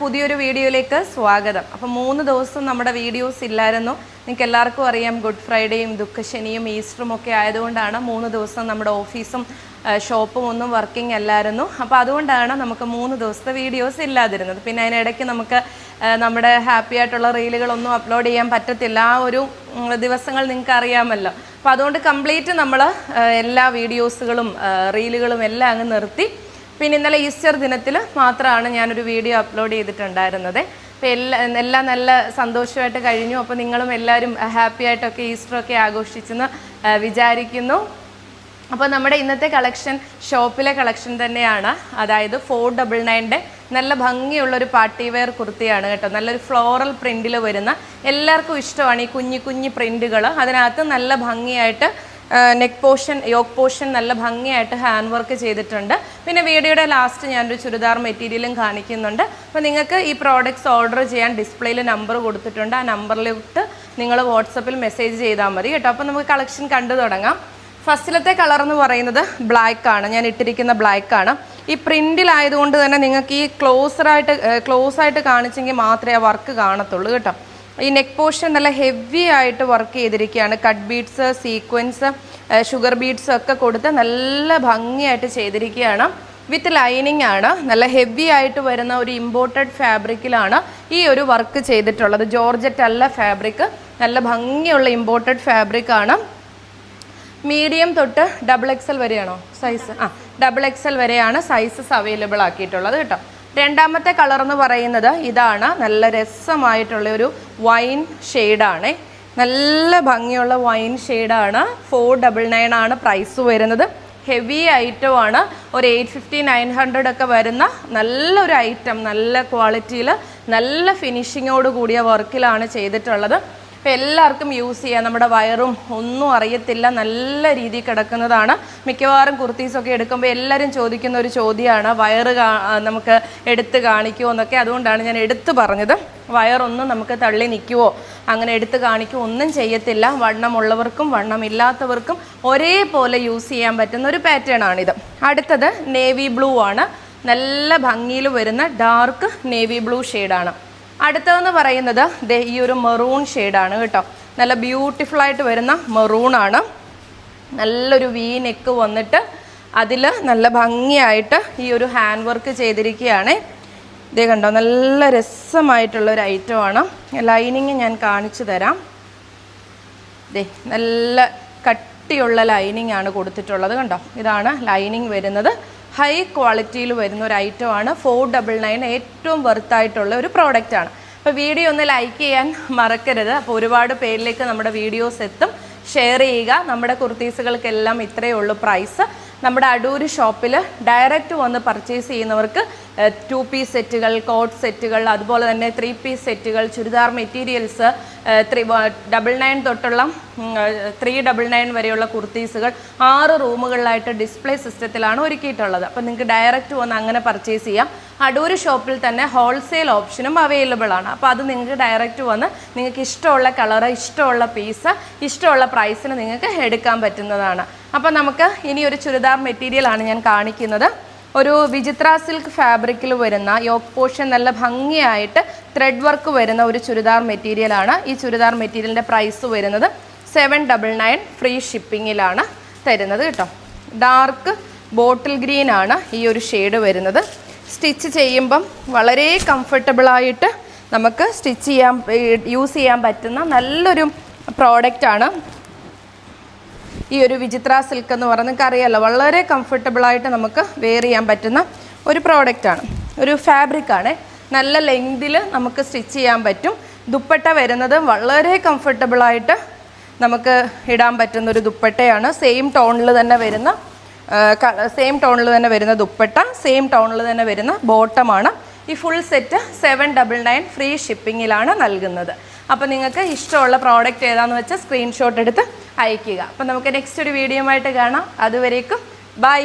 പുതിയൊരു വീഡിയോയിലേക്ക് സ്വാഗതം. അപ്പം മൂന്ന് ദിവസം നമ്മുടെ വീഡിയോസ് ഇല്ലായിരുന്നു. നിങ്ങൾക്ക് എല്ലാവർക്കും അറിയാം ഗുഡ് ഫ്രൈഡേയും ദുഃഖശനിയും ഈസ്റ്ററും ഒക്കെ ആയതുകൊണ്ടാണ് മൂന്ന് ദിവസം നമ്മുടെ ഓഫീസും ഷോപ്പും ഒന്നും വർക്കിംഗ് അല്ലായിരുന്നു. അപ്പോൾ അതുകൊണ്ടാണ് നമുക്ക് മൂന്ന് ദിവസത്തെ വീഡിയോസ് ഇല്ലാതിരുന്നത്. പിന്നെ അതിനിടയ്ക്ക് നമുക്ക് നമ്മുടെ ഹാപ്പി ആയിട്ടുള്ള റീലുകളൊന്നും അപ്ലോഡ് ചെയ്യാൻ പറ്റത്തില്ല. ആ ഒരു ദിവസങ്ങൾ നിങ്ങൾക്ക് അറിയാമല്ലോ. അപ്പോൾ അതുകൊണ്ട് കംപ്ലീറ്റ് നമ്മൾ എല്ലാ വീഡിയോസുകളും റീലുകളും എല്ലാം അങ്ങ് നിർത്തി. പിന്നെ ഇന്നലെ ഈസ്റ്റർ ദിനത്തിൽ മാത്രമാണ് ഞാനൊരു വീഡിയോ അപ്ലോഡ് ചെയ്തിട്ടുണ്ടായിരുന്നത്. അപ്പോൾ എല്ലാ എല്ലാം നല്ല സന്തോഷമായിട്ട് കഴിഞ്ഞു. അപ്പോൾ നിങ്ങളും എല്ലാവരും ഹാപ്പി ആയിട്ടൊക്കെ ഈസ്റ്ററൊക്കെ ആഘോഷിച്ചെന്ന് വിചാരിക്കുന്നു. അപ്പോൾ നമ്മുടെ ഇന്നത്തെ കളക്ഷൻ ഷോപ്പിലെ കളക്ഷൻ തന്നെയാണ്. അതായത് ഫോർ ഡബിൾ നയന്റെ നല്ല ഭംഗിയുള്ള ഒരു പാർട്ടി വെയർ കുർത്തിയാണ് കേട്ടോ. നല്ലൊരു ഫ്ലോറൽ പ്രിന്റിൽ വരുന്ന എല്ലാവർക്കും ഇഷ്ടമാണ് ഈ കുഞ്ഞി കുഞ്ഞി പ്രിന്റുകൾ അതിനകത്ത് നല്ല ഭംഗിയായിട്ട് നെക്ക് പോർഷൻ യോക്ക് പോർഷൻ നല്ല ഭംഗിയായിട്ട് ഹാൻഡ് വർക്ക് ചെയ്തിട്ടുണ്ട്. പിന്നെ വീഡിയോയുടെ ലാസ്റ്റ് ഞാനൊരു ചുരിദാർ മെറ്റീരിയലും കാണിക്കുന്നുണ്ട്. അപ്പോൾ നിങ്ങൾക്ക് ഈ പ്രോഡക്റ്റ്സ് ഓർഡർ ചെയ്യാൻ ഡിസ്പ്ലേയിൽ നമ്പർ കൊടുത്തിട്ടുണ്ട്. ആ നമ്പറിലോട്ട് നിങ്ങൾ വാട്സപ്പിൽ മെസ്സേജ് ചെയ്താൽ മതി കേട്ടോ. അപ്പോൾ നമുക്ക് കളക്ഷൻ കണ്ടു തുടങ്ങാം. ഫസ്റ്റിലത്തെ കളർ എന്ന് പറയുന്നത് ബ്ലാക്ക് ആണ്. ഞാൻ ഇട്ടിരിക്കുന്ന ബ്ലാക്ക് ആണ്. ഈ പ്രിന്റിലായതുകൊണ്ട് തന്നെ നിങ്ങൾക്ക് ഈ ക്ലോസറായിട്ട് ക്ലോസ് ആയിട്ട് കാണിച്ചെങ്കിൽ മാത്രമേ ആ വർക്ക് കാണത്തുള്ളൂ കേട്ടോ. ഈ നെക്ക് പോർഷൻ നല്ല ഹെവി ആയിട്ട് വർക്ക് ചെയ്തിരിക്കുകയാണ്. Cut beads sequence sugar beads ഒക്കെ കൊടുത്ത് നല്ല ഭംഗിയായിട്ട് ചെയ്തിരിക്കുകയാണ്. വിത്ത് ലൈനിങ് ആണ്. നല്ല ഹെവി ആയിട്ട് വരുന്ന ഒരു ഇമ്പോർട്ടഡ് ഫാബ്രിക്കിലാണ് ഈ ഒരു വർക്ക് ചെയ്തിട്ടുള്ളത്. ജോർജറ്റ് അല്ല ഫാബ്രിക് നല്ല ഭംഗിയുള്ള ഇമ്പോർട്ടഡ് ഫാബ്രിക് ആണ്. മീഡിയം തൊട്ട് ഡബിൾ എക്സൽ വരെയാണോ? സൈസ് ആ ഡബിൾ എക്സൽ വരെയാണ് സൈസസ് അവൈലബിൾ ആക്കിയിട്ടുള്ളത് കേട്ടോ. രണ്ടാമത്തെ കളർ എന്ന് പറയുന്നത് ഇതാണ്. നല്ല രസമായിട്ടുള്ള ഒരു വൈൻ ഷെയ്ഡാണ്. നല്ല ഭംഗിയുള്ള വൈൻ ഷെയ്ഡാണ്. ഫോർ ഡബിൾ നയൻ ആണ് പ്രൈസ് വരുന്നത്. ഹെവി ഐറ്റമാണ് ഒരു എയ്റ്റ് ഫിഫ്റ്റി നയൻ ഹൺഡ്രഡ് ഒക്കെ വരുന്ന നല്ലൊരു ഐറ്റം നല്ല ക്വാളിറ്റിയിൽ നല്ല ഫിനിഷിങ്ങോട് കൂടിയ വർക്കിലാണ് ചെയ്തിട്ടുള്ളത്. അപ്പോൾ എല്ലാവർക്കും യൂസ് ചെയ്യാം. നമ്മുടെ വയറും ഒന്നും അറിയത്തില്ല. നല്ല രീതിയിൽ കിടക്കുന്നതാണ്. മിക്കവാറും കുർത്തീസൊക്കെ എടുക്കുമ്പോൾ എല്ലാവരും ചോദിക്കുന്ന ഒരു ചോദ്യമാണ്. വയറ് നമുക്ക് എടുത്ത് കാണിക്കുമോ എന്നൊക്കെ. അതുകൊണ്ടാണ് ഞാൻ എടുത്തു പറഞ്ഞത്. വയറൊന്നും നമുക്ക് തള്ളി നിൽക്കുവോ? അങ്ങനെ എടുത്ത് കാണിക്കുമോ ഒന്നും ചെയ്യത്തില്ല. വണ്ണമുള്ളവർക്കും വണ്ണമില്ലാത്തവർക്കും ഒരേപോലെ യൂസ് ചെയ്യാൻ പറ്റുന്ന ഒരു പാറ്റേൺ ആണിത്. അടുത്തത് നേവി ബ്ലൂ ആണ്. നല്ല ഭംഗിയിൽ വരുന്ന ഡാർക്ക് നേവി ബ്ലൂ ഷെയ്ഡാണ് അടുത്തതെന്ന് പറയുന്നത് ദേ ഈ ഒരു മെറൂൺ ഷെയ്ഡാണ് കേട്ടോ. നല്ല ബ്യൂട്ടിഫുൾ ആയിട്ട് വരുന്ന മെറൂൺ ആണ്. നല്ലൊരു വി നെക്ക് വന്നിട്ട് അതിൽ നല്ല ഭംഗിയായിട്ട് ഈ ഒരു ഹാൻഡ് വർക്ക് ചെയ്തിരിക്കുകയാണ്. ഇതേ കണ്ടോ നല്ല രസമായിട്ടുള്ളൊരു ഐറ്റമാണ് ലൈനിങ് ഞാൻ കാണിച്ചു തരാം. ദേ നല്ല കട്ടിയുള്ള ലൈനിങ് ആണ് കൊടുത്തിട്ടുള്ളത് കണ്ടോ? ഇതാണ് ലൈനിങ് വരുന്നത്. ഹൈ ക്വാളിറ്റിയിൽ വരുന്ന ഒരു ഐറ്റം ആണ്. ഫോർ ഡബിൾ നയൻ ഏറ്റവും വെർത്തായിട്ടുള്ള ഒരു പ്രോഡക്റ്റാണ് അപ്പോൾ വീഡിയോ ഒന്ന് ലൈക്ക് ചെയ്യാൻ മറക്കരുത്. അപ്പോൾ ഒരുപാട് പേരിലേക്ക് നമ്മുടെ വീഡിയോസ് എത്തും. ഷെയർ ചെയ്യുക. നമ്മുടെ കുർത്തീസുകൾക്കെല്ലാം ഇത്രയേ ഉള്ളൂ പ്രൈസ് നമ്മുടെ അടൂര് ഷോപ്പിൽ ഡയറക്റ്റ് വന്ന് പർച്ചേസ് ചെയ്യുന്നവർക്ക് ടു പീസ് സെറ്റുകൾ കോട്ട് സെറ്റുകൾ അതുപോലെ തന്നെ ത്രീ പീസ് സെറ്റുകൾ churidar materials three double nine തൊട്ടുള്ള ത്രീ ഡബിൾ നയൻ വരെയുള്ള കുർത്തീസുകൾ ആറ് റൂമുകളിലായിട്ട് ഡിസ്പ്ലേ സിസ്റ്റത്തിലാണ് ഒരുക്കിയിട്ടുള്ളത്. അപ്പോൾ നിങ്ങൾക്ക് ഡയറക്റ്റ് വന്ന് അങ്ങനെ പർച്ചേസ് ചെയ്യാം. അടൂര് ഷോപ്പിൽ തന്നെ ഹോൾസെയിൽ ഓപ്ഷനും അവൈലബിൾ ആണ്. അപ്പോൾ അത് നിങ്ങൾക്ക് ഡയറക്റ്റ് വന്ന് നിങ്ങൾക്ക് ഇഷ്ടമുള്ള കളറ് ഇഷ്ടമുള്ള പീസ് ഇഷ്ടമുള്ള പ്രൈസിന് നിങ്ങൾക്ക് എടുക്കാൻ പറ്റുന്നതാണ്. അപ്പോൾ നമുക്ക് ഇനി ഒരു ചുരിദാർ മെറ്റീരിയലാണ് ഞാൻ കാണിക്കുന്നത്. ഒരു വിചിത്ര സിൽക്ക് ഫാബ്രിക്കിൽ വരുന്ന യോക്ക് പോഷൻ നല്ല ഭംഗിയായിട്ട് ത്രെഡ് വർക്ക് വരുന്ന ഒരു ചുരിദാർ മെറ്റീരിയലാണ് ഈ ചുരിദാർ മെറ്റീരിയലിന്റെ പ്രൈസ് വരുന്നത് സെവൻ ഡബിൾ നയൻ ഫ്രീ ഷിപ്പിങ്ങിലാണ് തരുന്നത് കേട്ടോ. ഡാർക്ക് ബോട്ടിൽ ഗ്രീൻ ആണ് ഈ ഒരു ഷെയ്ഡ് വരുന്നത്. സ്റ്റിച്ച് ചെയ്യുമ്പം വളരെ കംഫർട്ടബിളായിട്ട് നമുക്ക് സ്റ്റിച്ച് ചെയ്യാൻ യൂസ് ചെയ്യാൻ പറ്റുന്ന നല്ലൊരു പ്രോഡക്റ്റാണ് ഈ ഒരു വിചിത്ര സിൽക്ക് എന്ന് പറഞ്ഞാൽ നിങ്ങൾക്ക് അറിയാമല്ലോ വളരെ കംഫർട്ടബിളായിട്ട് നമുക്ക് വെയർ ചെയ്യാൻ പറ്റുന്ന ഒരു പ്രോഡക്റ്റാണ് ഒരു ഫാബ്രിക്കാണ് നല്ല ലെങ്തിൽ നമുക്ക് സ്റ്റിച്ച് ചെയ്യാൻ പറ്റും. ദുപ്പട്ട വരുന്നത് വളരെ കംഫർട്ടബിളായിട്ട് നമുക്ക് ഇടാൻ പറ്റുന്ന ഒരു ദുപ്പട്ടയാണ്. സെയിം ടോണിൽ തന്നെ വരുന്ന സെയിം ടോണിൽ തന്നെ വരുന്ന ദുപ്പട്ട സെയിം ടോണിൽ തന്നെ വരുന്ന ബോട്ടമാണ് ഈ full set seven double nine free ഷിപ്പിങ്ങിലാണ് നൽകുന്നത്. അപ്പോൾ നിങ്ങൾക്ക് ഇഷ്ടമുള്ള പ്രോഡക്റ്റ് ഏതാണെന്ന് വെച്ചാൽ സ്ക്രീൻഷോട്ട് എടുത്ത് അയയ്ക്കുക. അപ്പം നമുക്ക് നെക്സ്റ്റ് ഒരു വീഡിയോ ആയിട്ട് കാണാം. അതുവരേക്കും ബൈ